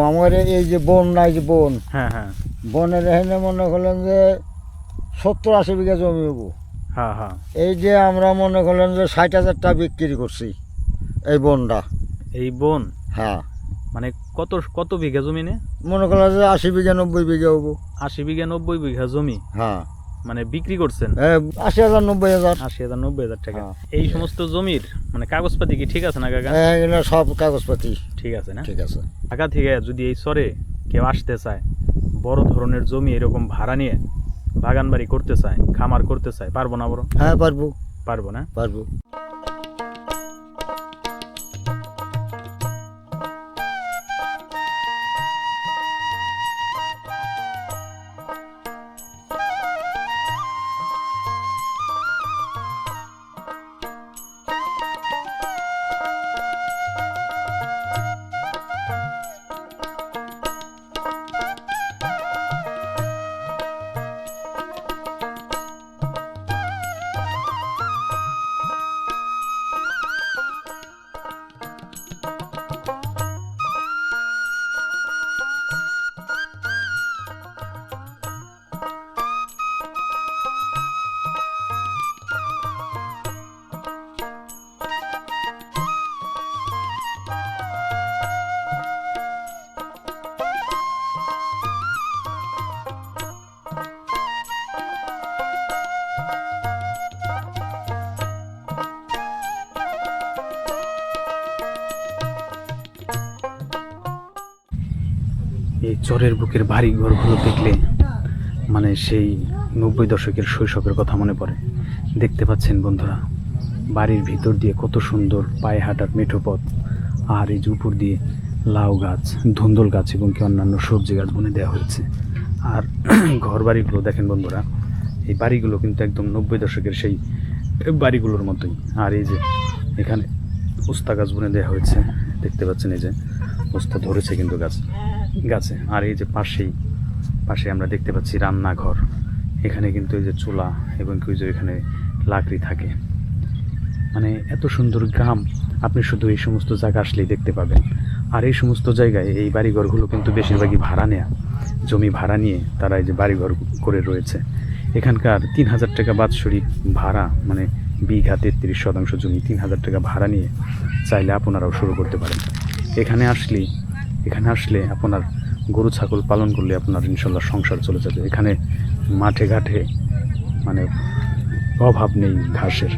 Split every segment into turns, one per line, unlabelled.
আমার এই যে বন নাই যে বন
হ্যাঁ হ্যাঁ।
বনের এখানে মনে করলেন যে সত্তর আশি বিঘা জমি হব
হ্যাঁ হ্যাঁ।
এই যে আমরা মনে করলেন যে ষাট হাজার টাকা বিক্রি করছি এই বনটা।
এই বন?
হ্যাঁ।
মানে কত কত বিঘা জমি নে?
মনে করলেন যে আশি বিঘা নব্বই বিঘা হব
আশি বিঘা নব্বই বিঘা জমি।
হ্যাঁ।
মানে বিক্রি করছেন?
আশি হাজার নব্বই হাজার।
আশি হাজার নব্বই হাজার টাকা।
হ্যাঁ।
এই সমস্ত জমির মানে কাগজপাতি কি ঠিক আছে না কাকা?
এগুলো সব কাগজপাতি।
ঠিক আছে না?
ঠিক আছে।
ঢাকা থেকে যদি এই সরে কেউ আসতে চায় বড় ধরনের জমি এরকম ভাড়া নিয়ে বাগান বাড়ি করতে চায় খামার করতে চায় পারব না বড়?
হ্যাঁ পারব।
পারব না?
পারব।
এই চরের বুকের বাড়ি ঘরগুলো দেখলে মানে সেই নব্বই দশকের শৈশবের কথা মনে পড়ে। দেখতে পাচ্ছেন বন্ধুরা, বাড়ির ভিতর দিয়ে কত সুন্দর পায়ে হাঁটার মেঠো পথ, আর এই উপর দিয়ে লাউ গাছ, ধুন্দল গাছ এবং কি অন্যান্য সবজি গাছ বুনে দেওয়া হয়েছে। আর ঘর বাড়িগুলো দেখেন বন্ধুরা, এই বাড়িগুলো কিন্তু একদম নব্বই দশকের সেই বাড়িগুলোর মতোই। আর এই যে এখানে উস্তা গাছ বুনে দেওয়া হয়েছে, দেখতে পাচ্ছেন এই যে উস্তা ধরেছে কিন্তু গাছ। গাছে। আর এই যে পাশেই পাশে আমরা দেখতে পাচ্ছি রান্নাঘর। এখানে কিন্তু এই যে চুলা এবং কি যে এখানে লাকড়ি থাকে। মানে এত সুন্দর গ্রাম, আপনি শুধু এই সমস্ত জায়গা আসলেই দেখতে পাবেন। আর এই সমস্ত জায়গায় এই বাড়িঘরগুলো কিন্তু বেশিরভাগই ভাড়া নেয়া। জমি ভাড়া নিয়ে তারা এই যে বাড়িঘর করে রয়েছে। এখানকার তিন হাজার টাকা বাৎসরিক ভাড়া মানে বিঘা তেত্রিশ শতাংশ জমি, তিন হাজার টাকা ভাড়া নিয়ে চাইলে আপনারাও শুরু করতে পারেন। এখানে আসলেই এখানে আসলে আপনার গরু, ছাগল পালন করলে আপনার ইনশাল্লাহ সংসার চলে যাবে। এখানে মাঠে ঘাটে মানে অভাব নেই ঘাসের।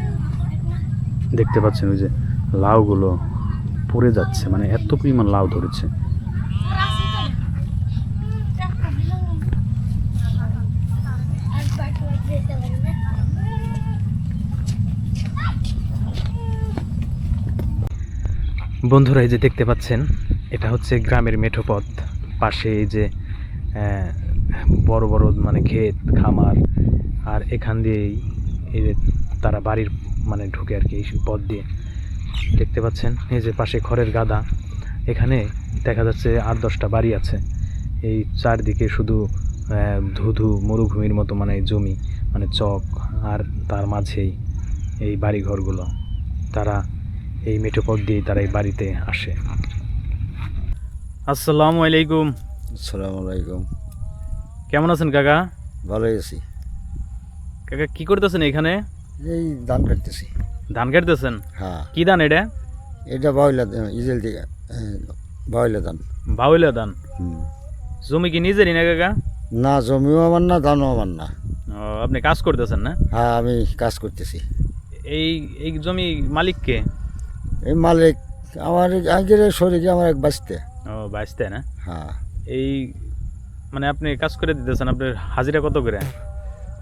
দেখতে পাচ্ছেন ওই যে লাউগুলো পড়ে যাচ্ছে মানে এত পরিমাণ লাউ ধরেছে। বন্ধুরা, এই যে দেখতে পাচ্ছেন এটা হচ্ছে গ্রামের মেঠো পথ পাশে এই যে বড় বড় মানে ক্ষেত, খামার, আর এখান দিয়েই এই যে তারা বাড়ির মানে ঢুকে আর কি এই পথ দিয়ে। দেখতে পাচ্ছেন? এই যে পাশে খড়ের গাদা। এখানে দেখা যাচ্ছে আট দশটা বাড়ি আছে। এই চারদিকে শুধু ধুধু মরুভূমির মতো মানে জমি মানে চক, আর তার মাঝেই এই বাড়িঘরগুলো। তারা এই মেঠো পথ দিয়েই তারা এই বাড়িতে আসে। আসসালামু আলাইকুম।
আসসালামু আলাইকুম।
কেমন আছেন কাকা?
ভালো আছি।
কাকা কি করতেছেন এখানে?
এই ধান কাটতেছি।
ধান কাটতেছেন?
হ্যাঁ।
কি ধান এটা?
এটা বাউলা ইজেল থেকে বাউলা ধান।
বাউলা ধান? জমি কি নিজেরই না কাকা?
না জমিও আমার না ধানও আমার না।
ও, আপনি কাজ করতেছেন না?
হ্যাঁ আমি কাজ করতেছি।
এই এই জমি মালিককে?
এই মালিক আমার আগের শরীরে আমার এক বাঁচতে
ও বাঁচতে না?
হ্যাঁ।
এই মানে আপনি কাজ করে দিতেছেন আপনার হাজিরা কত করে?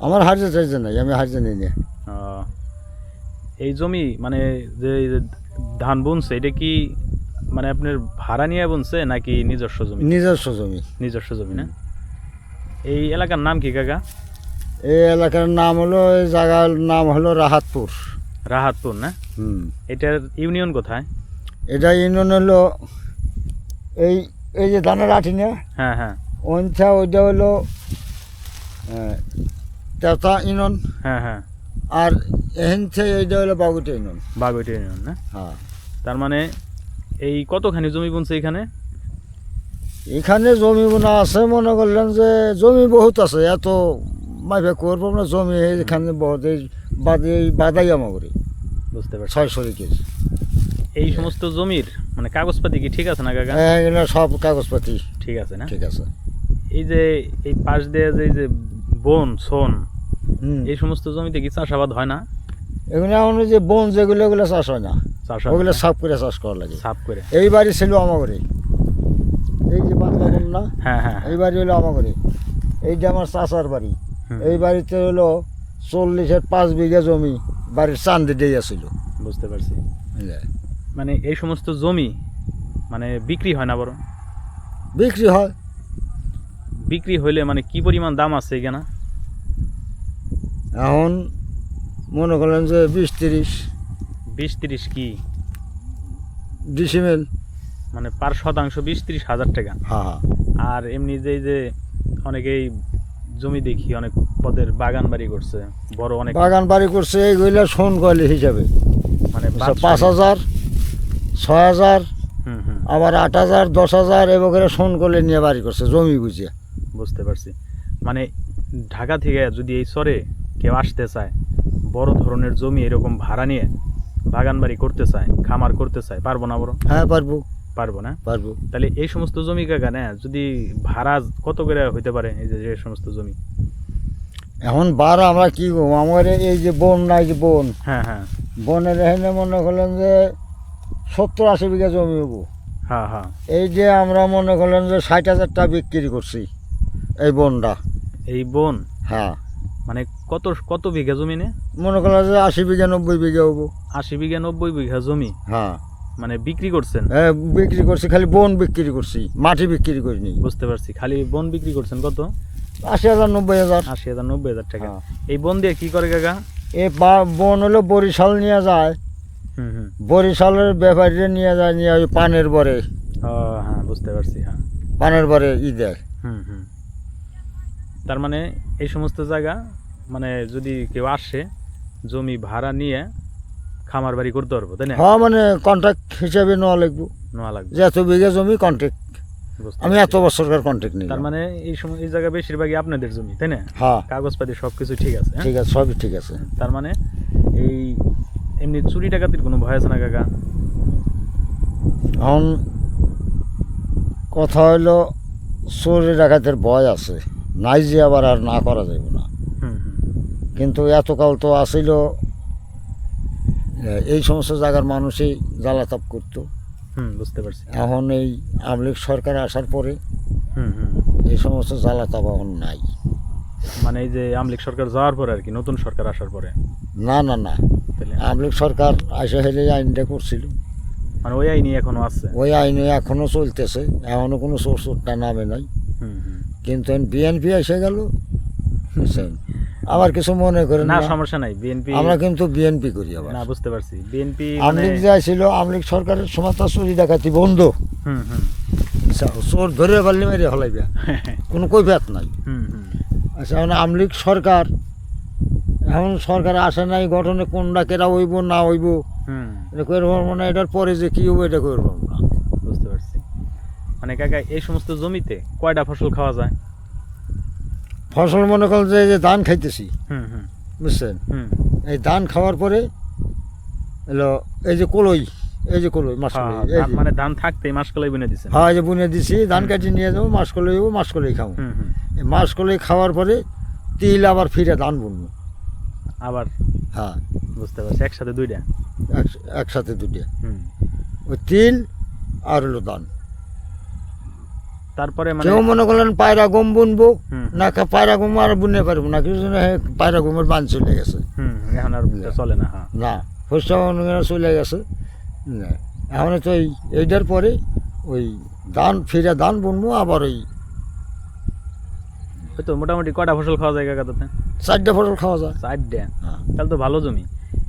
আমার হার্জে চাইছে নাই আমি হার্জে নিই না।
এই জমি মানে যে ধান বুনছে এটা কি মানে আপনার ভাড়া নিয়ে বুনছে নাকি নিজস্ব জমি?
নিজস্ব জমি।
নিজস্ব জমি না? এই এলাকার নাম কি কাকা?
এই এলাকার নাম হলো এই জায়গার নাম হলো রাহাতপুর।
রাহাতপুর না?
হুম।
এটার ইউনিয়ন কোথায়?
এটা ইউনিয়ন হলো এই এই যে ধানের আঠি না?
হ্যাঁ হ্যাঁ।
ওইটা ওইটা হলো তেতা ইউনিয়ন
হ্যাঁ হ্যাঁ।
আর এহেনছে এইটা হলো বাগুটা ইনন।
বাগৈটি ইনন না?
হ্যাঁ।
তার মানে এই কতখানি জমি বুনছে এখানে?
এখানে জমি বোনা আছে মনে করলেন যে জমি বহুত আছে এত মাইফে করব না জমি এখানে বহুত এই বাদে এই বাদাই আমাগরি
বুঝতে পারছি।
ছয় শরিকের
এই সমস্ত জমির মানে কাগজপাতি কি ঠিক আছে না কাকা?
হ্যাঁ এগুলো সব কাগজপাতি।
ঠিক আছে না?
ঠিক আছে।
এই যে এই পাশ দিয়ে যে এই যে বন সোন
হুম।
এই সমস্ত জমিতে কি চাষাবাদ হয় না?
এগুলো এখন যে বন যেগুলো ওগুলো চাষ হয় না।
চাষ
ওগুলো সাফ করে চাষ করা লাগে।
সাফ করে।
এই বাড়ি ছিল আমাগরি। এই যে বাংলা বন না?
হ্যাঁ হ্যাঁ
এই বাড়ি হলো আমাগরি। এইটা আমার চাষার বাড়ি। এই বাড়িতে হলো চল্লিশের পাঁচ বিঘা জমি বাড়ির চান্দি দিয়ে ছিল।
বুঝতে পারছি। মানে এই সমস্ত জমি মানে বিক্রি হয় না বড়
বিক্রি হয়।
বিক্রি হইলে মানে কি পরিমাণ দাম আছে এখানে?
এখন মনে করলেন যে বিশ তিরিশ।
বিশ তিরিশ কি?
ডিসিমেল।
মানে পার শতাংশ বিশ তিরিশ হাজার টাকা।
হ্যাঁ হ্যাঁ।
আর এমনি যে যে অনেকেই জমি দেখি অনেক পদের বাগান বাড়ি করছে বড় অনেক
বাগান বাড়ি করছে এইগুলো শোন কয়লি হিসাবে।
মানে
আচ্ছা, পাঁচ হাজার। ছয় হাজার আবার আট হাজার দশ হাজার এবার শোন করলে নিয়ে বাড়ি করছে জমি বুঝিয়ে
বুঝতে পারছি। মানে ঢাকা থেকে যদি এই চরে কেউ আসতে চায় বড় ধরনের জমি এরকম ভাড়া নিয়ে বাগান বাড়ি করতে চায় খামার করতে চায় পারব না বড়
হ্যাঁ পারব।
পারব না?
পারব।
তাহলে এই সমস্ত জমি কাকা না যদি ভাড়া কত করে হইতে পারে এই যে যে সমস্ত জমি?
এখন বার আমরা কি করব? আমার এই যে বোন নাই যে বোন।
হ্যাঁ হ্যাঁ।
বনের এখানে মনে করলেন যে সত্তর আশি বিঘা জমি হব।
হ্যাঁ হ্যাঁ।
এই যে আমরা মনে করলেন যে ষাট হাজার টাকা বিক্রি করছি এই বনটা।
এই বন?
হ্যাঁ।
মানে কত কত বিঘা জমি নে?
মনে করলেন যে আশি বিঘা নব্বই বিঘা হব।
আশি বিঘা নব্বই বিঘা জমি?
হ্যাঁ।
মানে বিক্রি করছেন?
হ্যাঁ বিক্রি করছি খালি বন বিক্রি করছি মাটি বিক্রি করিনি।
বুঝতে পারছি খালি বন বিক্রি করছেন কত?
আশি হাজার নব্বই হাজার।
আশি হাজার নব্বই হাজার টাকা।
হ্যাঁ।
এই বন দিয়ে কি করে কাকা?
বা- বন হলো বরিশাল নিয়ে যায় বরিশালের ব্যাপারীরা নিয়ে যায় নিয়ে ওই পানের বরে।
হ্যাঁ বুঝতে পারছি হ্যাঁ।
পানের বরে ই দেয়।
হুম হুম। তার মানে এই সমস্ত জায়গা মানে যদি কেউ আসে জমি ভাড়া নিয়ে খামার বাড়ি করতে পারব তাই না?
হ্যাঁ মানে কন্ট্রাক্ট হিসাবে নেওয়া লাগবো।
নেওয়া লাগবে।
যে এত বিঘা জমি কন্ট্রাক্ট আমি। এত বছরকার কন্ট্রাক্ট নিই
তার মানে এই সময় এই জায়গা বেশিরভাগই আপনাদের জমি তাই না?
হ্যাঁ।
কাগজপাতি সব কিছু ঠিক আছে হ্যাঁ?
ঠিক আছে সবই ঠিক আছে।
তার মানে এই এমনি চুরি ডাকাতির কোনো ভয় আছে না কাকা?
এখন কথা হলো চোরে ডাকাতের ভয় আছে। নাই যে আবার আর না করা যাবে না। কিন্তু এতকাল তো আসিল এই সমস্ত জায়গার মানুষই জ্বালাতাপ করতো।
হুম বুঝতে পারছি।
এখন এই আমলিক সরকার আসার পরে
হুম হুম।
এই সমস্ত জ্বালাতাপ এখন নাই।
মানে এই যে আমলিক সরকার যাওয়ার পরে আর কি নতুন সরকার আসার পরে?
না না না। আমলিক সরকার আসে হেলে আইনটা করছিল।
মানে ওই আইনি এখনও আছে?
ওই আইনে এখনও চলতেছে এখনও কোনো সোর সোরটা নামে নাই। কিন্তু বিএনপি এসে গেল আবার কিছু মনে করেন
না সমস্যা নাই বিএনপি
আমরা কিন্তু বিএনপি করি আবার।
না বুঝতে পারছি। বিএনপি মানে
আমলিক যা ছিল আমলিক সরকারের সময় তো চুরি ডাকাতি বন্ধ।
হুম হুম।
চোর ধরে পারলে মেরে হলাইবে। কোনো কৈফিয়াত নাই।
হুম হুম।
আচ্ছা এখন আমলিক সরকার এখন সরকার আসে নাই গঠনে কোনটা কেরা হইব না হইব। এটা করে পারব না এটার পরে যে কী হব এটা করে পারব না
বুঝতে পারছি। মানে কাকা এই সমস্ত জমিতে কয়টা ফসল খাওয়া যায়?
ফসল মনে করেন যে যে ধান খাইতেছি
হুম হুম।
বুঝছেন? এই ধান খাওয়ার পরে এলো এই যে কলই এই যে কলই মাস
হ্যাঁ। মানে ধান থাকতেই মাস কলাই বুনে দিছেন।
হ্যাঁ এই যে বুনে দিছি ধান কাটি নিয়ে যাব মাস কলই মাস কলই খাব মাস কলই খাওয়ার পরে তিল আবার ফিরে ধান বুনবো।
আবার
হ্যাঁ।
বুঝতে পারছি একসাথে দুইটা?
এক- একসাথে
হুম।
ওই তিল আর হলো ধান।
তারপরে মানে
কেউ মনে করলেন পায়রা গম বুনবো না পায়রা গম আর বুনতে পারব না কিছু পায়রা গমের বান চলে গেছে।
হুম এখন আর। চলে না হ্যাঁ।
না শস্য চলে গেছে। এখন তো এই এইটার পরে ওই ধান ফিরে ধান বুনবো আবার ওই
তো মোটামুটি কটা ফসল খাওয়া যায় কাকা তাতে
চারটে ফসল খাওয়া যায়।
চারটে?
হ্যাঁ।
তাহলে তো ভালো জমি।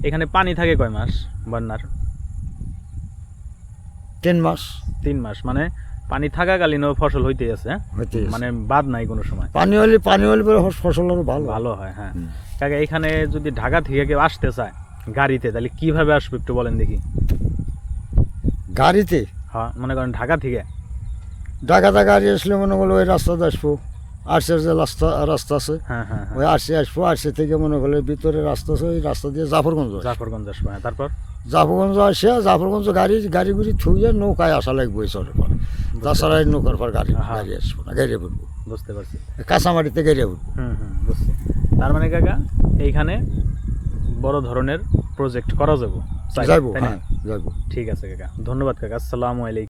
এখানে পানি থাকে কয় মাস বন্যার?
তিন মাস।
তিন মাস মানে পানি থাকাকালীনও ফসল হইতে আছে হ্যাঁ?
আছে।
মানে বাদ নাই কোনো সময়।
পানি হলে পানি হলে পরে ফসল আরও ভালো।
ভালো হয় হ্যাঁ। কাকা এখানে যদি ঢাকা থেকে কেউ আসতে চায় গাড়িতে তাহলে কীভাবে আসবে একটু বলেন দেখি?
গাড়িতে?
হ্যাঁ মনে করেন ঢাকা থেকে?
ঢাকাতে গাড়ি আসলে মনে করল ওই রাস্তাতে আসব। আরসের যে রাস্তা রাস্তা আছে
হ্যাঁ হ্যাঁ হ্যাঁ।
ওই আরসে আসব আরসে থেকে মনে করলে ভিতরে রাস্তা আছে ওই রাস্তা দিয়ে জাফরগঞ্জ
জাফরগঞ্জ আসব তারপর?
জাফরগঞ্জ আসে জাফরগঞ্জ গাড়ি গাড়ি গুড়ি থুইয়ে নৌকায় আসা লাগবে ওই চরের পর। তাছাড়া নৌকার পর গাড়ি। গাড়ি আসব না গাড়ি উঠবো
বুঝতে পারছি।
কাঁচামাটিতে গাড়ি উঠবো
হুম হুম বুঝছি। তার মানে কাকা এইখানে বড় ধরনের প্রজেক্ট করা যাব।
হ্যাঁ যাইবো।
ঠিক আছে কাকা ধন্যবাদ কাকা আসসালামু আলাইকুম।